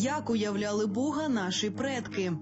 Як уявляли Бога наші предки?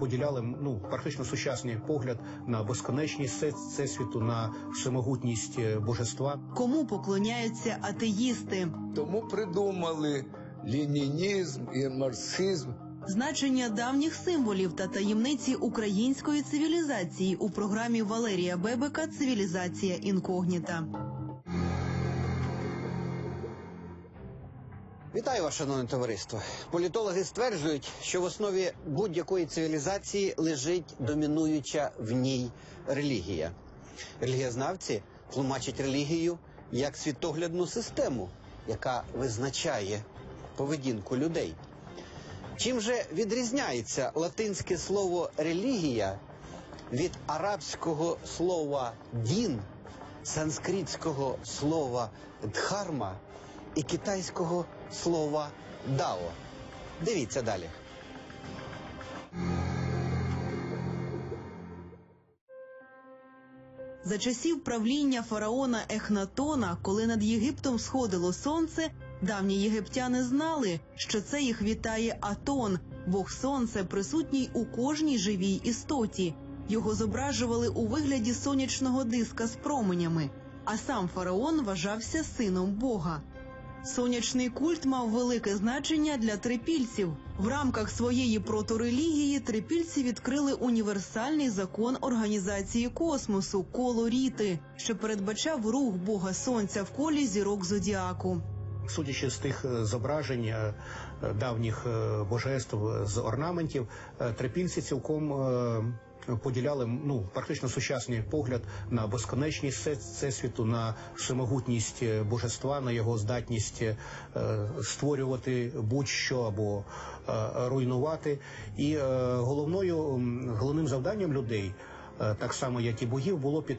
поділяли ну практично сучасний погляд на безконечність все- всесвіту, на всемогутність е, божества. Кому поклоняються атеїсти? Тому придумали ленінізм і марксизм. Значення давніх символів та таємниці української цивілізації у програмі Валерія Бебека Цивілізація інкогніта. Вітаю вас, шановне товариство. Політологи стверджують, що в основі будь-якої цивілізації лежить домінуюча в ній релігія. Релігієзнавці тлумачать релігію як світоглядну систему, яка визначає поведінку людей. Чим же відрізняється латинське слово релігія від арабського слова дін, санскритського слова дхарма і китайського слова дао? Дивіться далі. За часів правління фараона Ехнатона, коли над Єгиптом сходило сонце, давні єгиптяни знали, що це їх вітає Атон, бог сонце, присутній у кожній живій істоті. Його зображували у вигляді сонячного диска з променями, а сам фараон вважався сином Бога. Сонячний культ мав велике значення для трипільців. В рамках своєї проторелігії трипільці відкрили універсальний закон організації космосу коло Ріти, що передбачав рух Бога Сонця в колі зірок зодіаку. Судячи з тих е, зображень е, давніх е, божеств з орнаментів, трипільці цілком поділяли ну практично сучасний погляд на безконечність все- всесвіту, на всемогутність е, божества, на його здатність е, створювати будь-що або е, руйнувати. І е, головною головним завданням людей. е, Так само, як і богів, було під,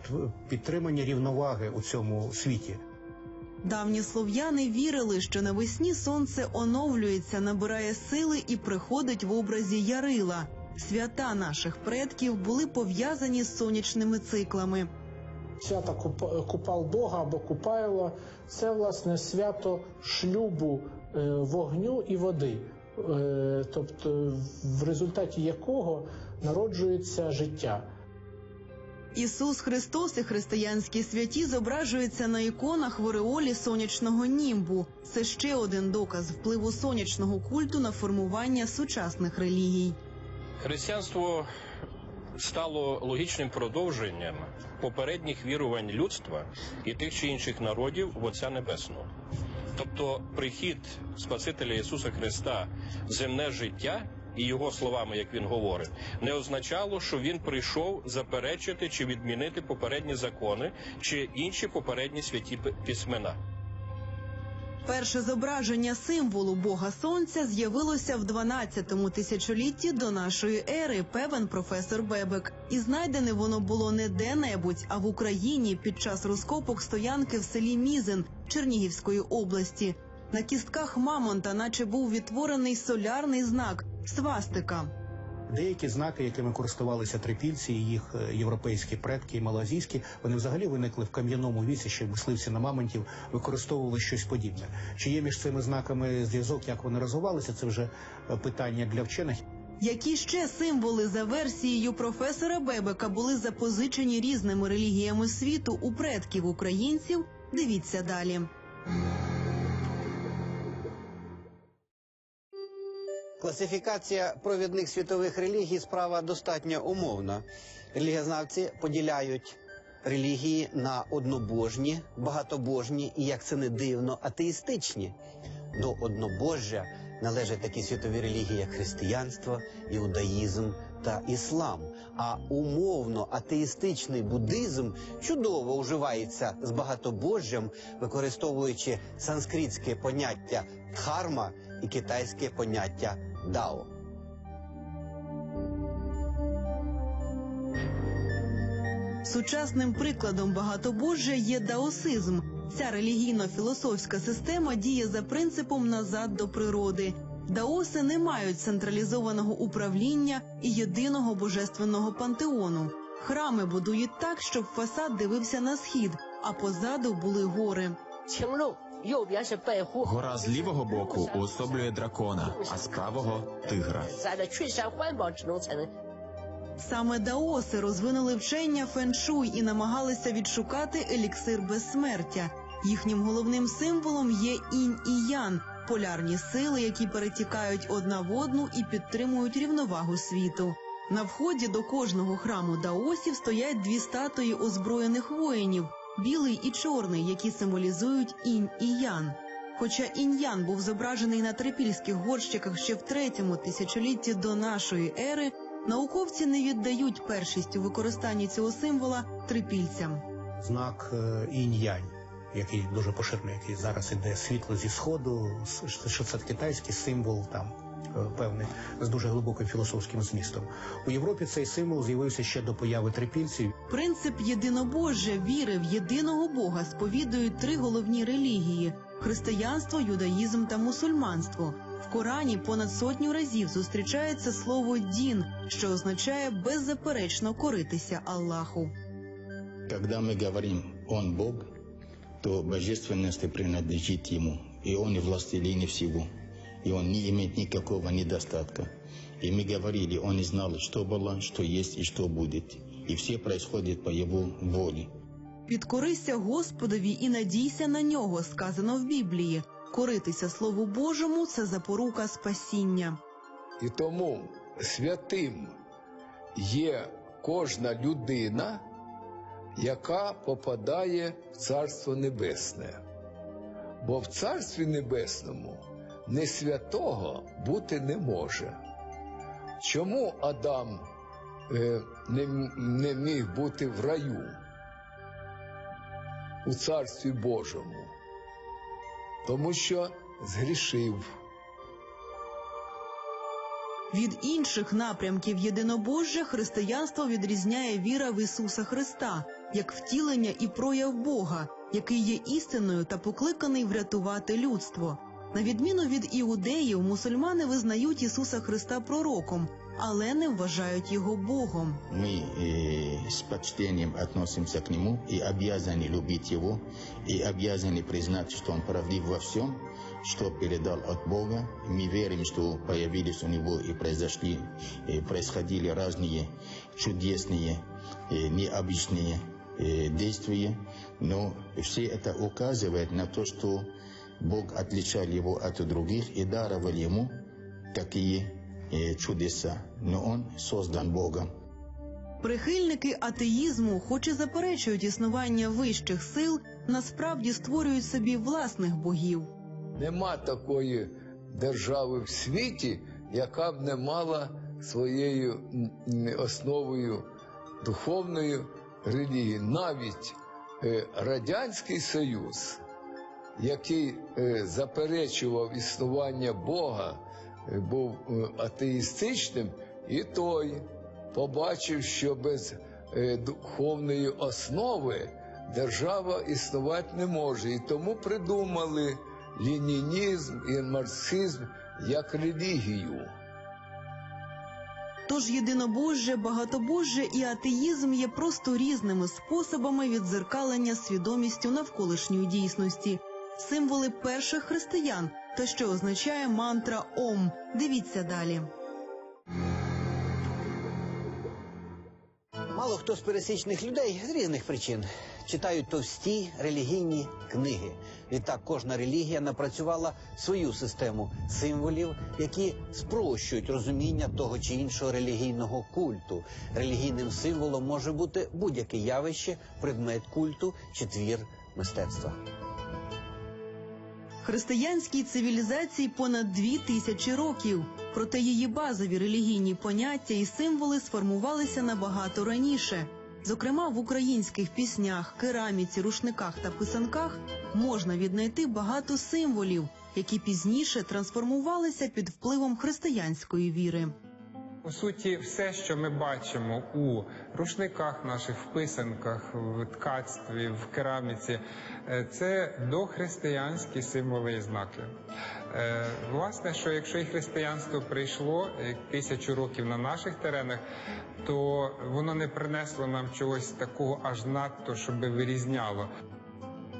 підтримання рівноваги у цьому світі. Давні слов'яни вірили, що навесні сонце оновлюється, набирає сили і приходить в образі Ярила. Свята наших предків були пов'язані з сонячними циклами. Свято Куп- Купал Бога або Купайло це власне свято шлюбу е, вогню і води, е, тобто в результаті якого народжується життя. Ісус Христос і християнські святі зображуються на іконах в ореолі сонячного німбу. Це ще один доказ впливу сонячного культу на формування сучасних релігій. Християнство стало логічним продовженням попередніх вірувань людства і тих чи інших народів в Отця Небесного. Тобто прихід Спасителя Ісуса Христа в земне життя і його словами, як він говорить, не означало, що він прийшов заперечити чи відмінити попередні закони чи інші попередні святі письмена. Перше зображення символу Бога Сонця з'явилося в 12-му тисячолітті до нашої ери, певен професор Бебек. І знайдене воно було не де-небудь, а в Україні під час розкопок стоянки в селі Мізин Чернігівської області. На кістках мамонта, наче був відтворений солярний знак свастика. Деякі знаки, якими користувалися трипільці, їх е, європейські предки і малазійські, вони взагалі виникли в кам'яному віці, ще мисливці на мамонтів використовували щось подібне. Чи є між цими знаками зв'язок, як вони розвивалися, це вже е, питання для вчених. Які ще символи за версією професора Бебека були запозичені різними релігіями світу у предків українців? Дивіться далі. Класифікація провідних світових релігій справа достатньо умовна. Релігієзнавці поділяють релігії на однобожні, багатобожні і, як це не дивно, атеїстичні. До однобожжя належать такі світові релігії, як християнство, іудаїзм та іслам. А умовно атеїстичний буддизм чудово уживається з багатобожжям, використовуючи санскритське поняття дхарма і китайське поняття дао. Сучасним прикладом багатобожжя є даосизм. Ця релігійно-філософська система діє за принципом назад до природи. Даоси не мають централізованого управління і єдиного божественного пантеону. Храми будують так, щоб фасад дивився на схід, а позаду були гори. Гора з лівого боку уособлює дракона, а з правого тигра. Саме даоси розвинули вчення феншуй і намагалися відшукати еліксир безсмертя. Їхнім головним символом є інь і ян полярні сили, які перетікають одна в одну і підтримують рівновагу світу. На вході до кожного храму даосів стоять дві статуї озброєних воїнів білий і чорний, які символізують інь і ян. Хоча інь-ян був зображений на трипільських горщиках ще в третьому тисячолітті до нашої ери, науковці не віддають першість у використанні цього символа трипільцям. знак е, інь-янь, який дуже поширений, який зараз іде світло зі сходу, що це китайський символ там. Е, Певний з дуже глибоким філософським змістом у Європі цей символ з'явився ще до появи трипільців. Принцип єдинобожжя віри в єдиного Бога сповідують три головні релігії: християнство, юдаїзм та мусульманство. В Корані понад сотню разів зустрічається слово дін, що означає беззаперечно коритися Аллаху. Когда мы говорим «Он Бог», то божественность принадлежит Ему, и Он и властелин всего, и Он не имеет никакого недостатка. И мы говорили, Он и знал, что было, что есть и что будет, и все происходит по Его воле. Підкорися Господові і надійся на нього, сказано в Біблії. Коритися Слову Божому це запорука спасіння. І тому святим є кожна людина, яка попадає в Царство Небесне. Бо в Царстві Небесному не святого бути не може. Чому Адам е, не, не міг бути в раю у Царстві Божому? Тому що згрішив. Від інших напрямків єдинобожжя християнство відрізняє віра в Ісуса Христа як втілення і прояв Бога, який є істинною та покликаний врятувати людство. На відміну від іудеїв, мусульмани визнають Ісуса Христа пророком, але не вважають його Богом. Мы э, с почтением относимся к Нему и обязаны любить Его, и обязаны признать, что Он правдив во всем, что передал от Бога. Мы верим, что появились у Него и произошли, э, происходили разные чудесные, э, необычные э, действия, но все это указывает на то, что Бог отличал Его от других и даровал Ему такие э, чудеса. Но Он создан Богом. Прихильники атеїзму, хоч і заперечують існування вищих сил, насправді створюють собі власних богів. Нема такої держави в світі, яка б не мала своєю основою духовною релігії. Навіть е, Радянський Союз, який е, заперечував існування Бога, е, був е, атеїстичним, і той побачив, що без духовної основи держава існувати не може. І тому придумали ленінізм і марксизм як релігію. Тож єдинобожжя, багатобожжя і атеїзм є просто різними способами відзеркалення свідомістю навколишньої дійсності, символи перших християн та що означає мантра Ом. Дивіться далі. Мало хто з пересічних людей з різних причин читають товсті релігійні книги. Відтак кожна релігія напрацювала свою систему символів, які спрощують розуміння того чи іншого релігійного культу. Релігійним символом може бути будь-яке явище, предмет культу чи твір мистецтва. Християнській цивілізації понад дві тисячі років. Проте її базові релігійні поняття і символи сформувалися набагато раніше. Зокрема, в українських піснях, кераміці, рушниках та писанках можна віднайти багато символів, які пізніше трансформувалися під впливом християнської віри. По суті, все, що ми бачимо у рушниках наших, в писанках, в ткацтві, в кераміці, е, це дохристиянські символи і знаки. Е, Власне, що якщо і християнство прийшло е, тисячу років на наших теренах, то воно не принесло нам чогось такого аж надто, щоб вирізняло.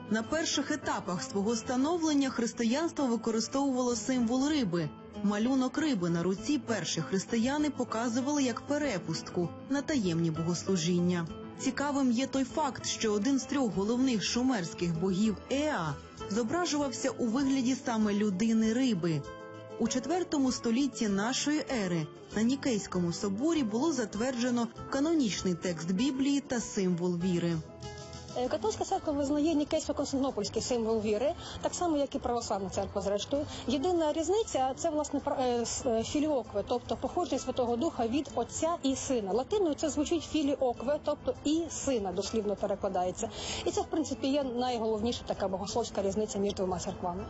На перших етапах свого становлення християнство використовувало символ риби. Малюнок риби на руці перші християни показували як перепустку на таємні богослужіння. Цікавим є той факт, що один з трьох головних шумерських богів Еа зображувався у вигляді саме людини риби. У IV столітті нашої ери на Нікейському соборі було затверджено канонічний текст Біблії та символ віри. Е, Католицька церква визнає Нікейсько-Константинопольський символ віри, так само як і православна церква. Зрештою, єдина різниця це власне е, е, філіокве, тобто походження Святого Духа від Отця і Сина. Латиною це звучить філіокве, тобто і сина дослівно перекладається. І це в принципі є найголовніша така богословська різниця між двома церквами.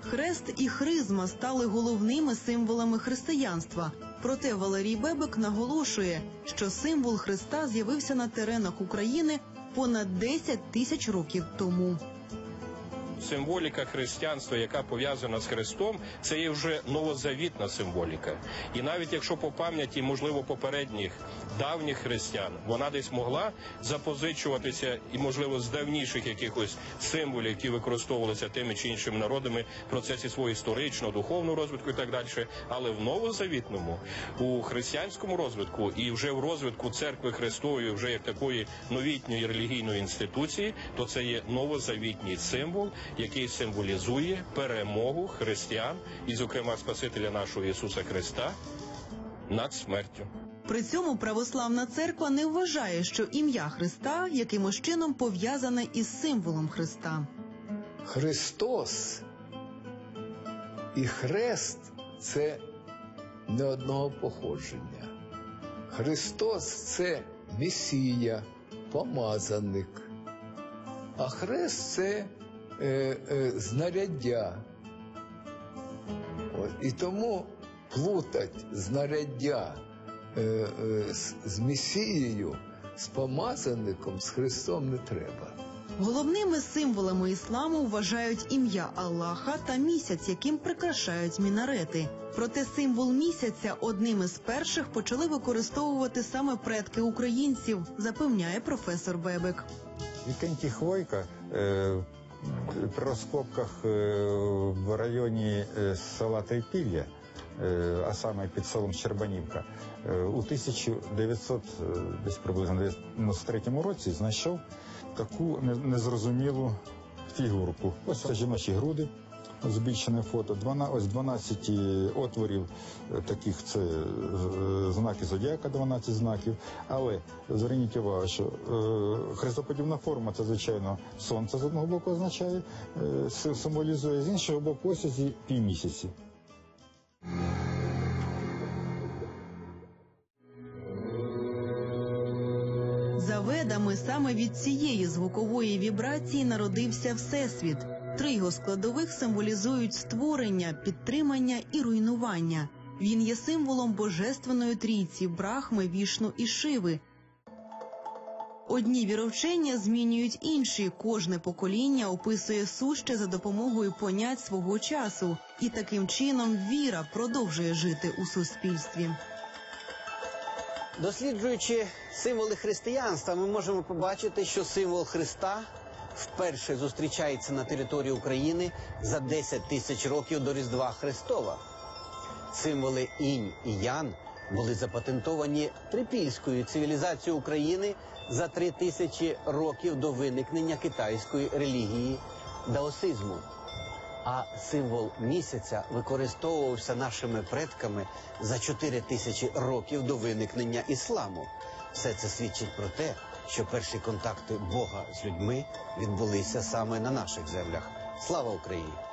Хрест і хризма стали головними символами християнства. Проте Валерій Бебек наголошує, що символ Христа з'явився на теренах України понад 10 тисяч років тому. Символіка християнства, яка пов'язана з Христом, це є вже новозавітна символіка. І навіть якщо по пам'яті, можливо, попередніх давніх християн, вона десь могла запозичуватися і, можливо, з давніших якихось символів, які використовувалися тими чи іншими народами в процесі свого історичного, духовного розвитку і так далі. Але в новозавітному, у християнському розвитку і вже в розвитку церкви Христової, вже як такої новітньої релігійної інституції, то це є новозавітній символ, який символізує перемогу християн і, зокрема, Спасителя нашого Ісуса Христа над смертю. При цьому православна церква не вважає, що ім'я Христа якимось чином пов'язане із символом Христа. Христос і хрест це не одного походження. Христос це Месія, помазаник, а хрест це е, е, знаряддя. От, і тому плутать знаряддя е, е, з, з Месією, з помазаником, з Христом не треба. Головними символами ісламу вважають ім'я Аллаха та місяць, яким прикрашають мінарети. Проте символ місяця одним із перших почали використовувати саме предки українців, запевняє професор Бебек. Вікентій Хвойка е, при розкопках е, в районі е, села Трипілля, е, а саме під селом Щербанівка, у 1900, е, десь приблизно 93 році знайшов таку не- незрозумілу фігурку. Ось це жіночі груди. Збільшене фото. Двана- ось 12 отворів е, таких це е, знаки зодіака, 12 знаків. Але зверніть увагу, що е, хрестоподібна форма це звичайно сонце з одного боку означає, е, символізує з іншого боку ось ці півмісяці. За ведами саме від цієї звукової вібрації народився всесвіт. Три його складових символізують створення, підтримання і руйнування. Він є символом божественної трійці Брахми, Вішну і Шиви. Одні віровчення змінюють інші. Кожне покоління описує суще за допомогою понять свого часу, і таким чином віра продовжує жити у суспільстві. Досліджуючи символи християнства, ми можемо побачити, що символ Христа вперше зустрічається на території України за 10 тисяч років до Різдва Христова. Символи інь і ян були запатентовані трипільською цивілізацією України за три тисячі років до виникнення китайської релігії даосизму. А символ місяця використовувався нашими предками за 4 тисячі років до виникнення ісламу. Все це свідчить про те, що перші контакти Бога з людьми відбулися саме на наших землях. Слава Україні!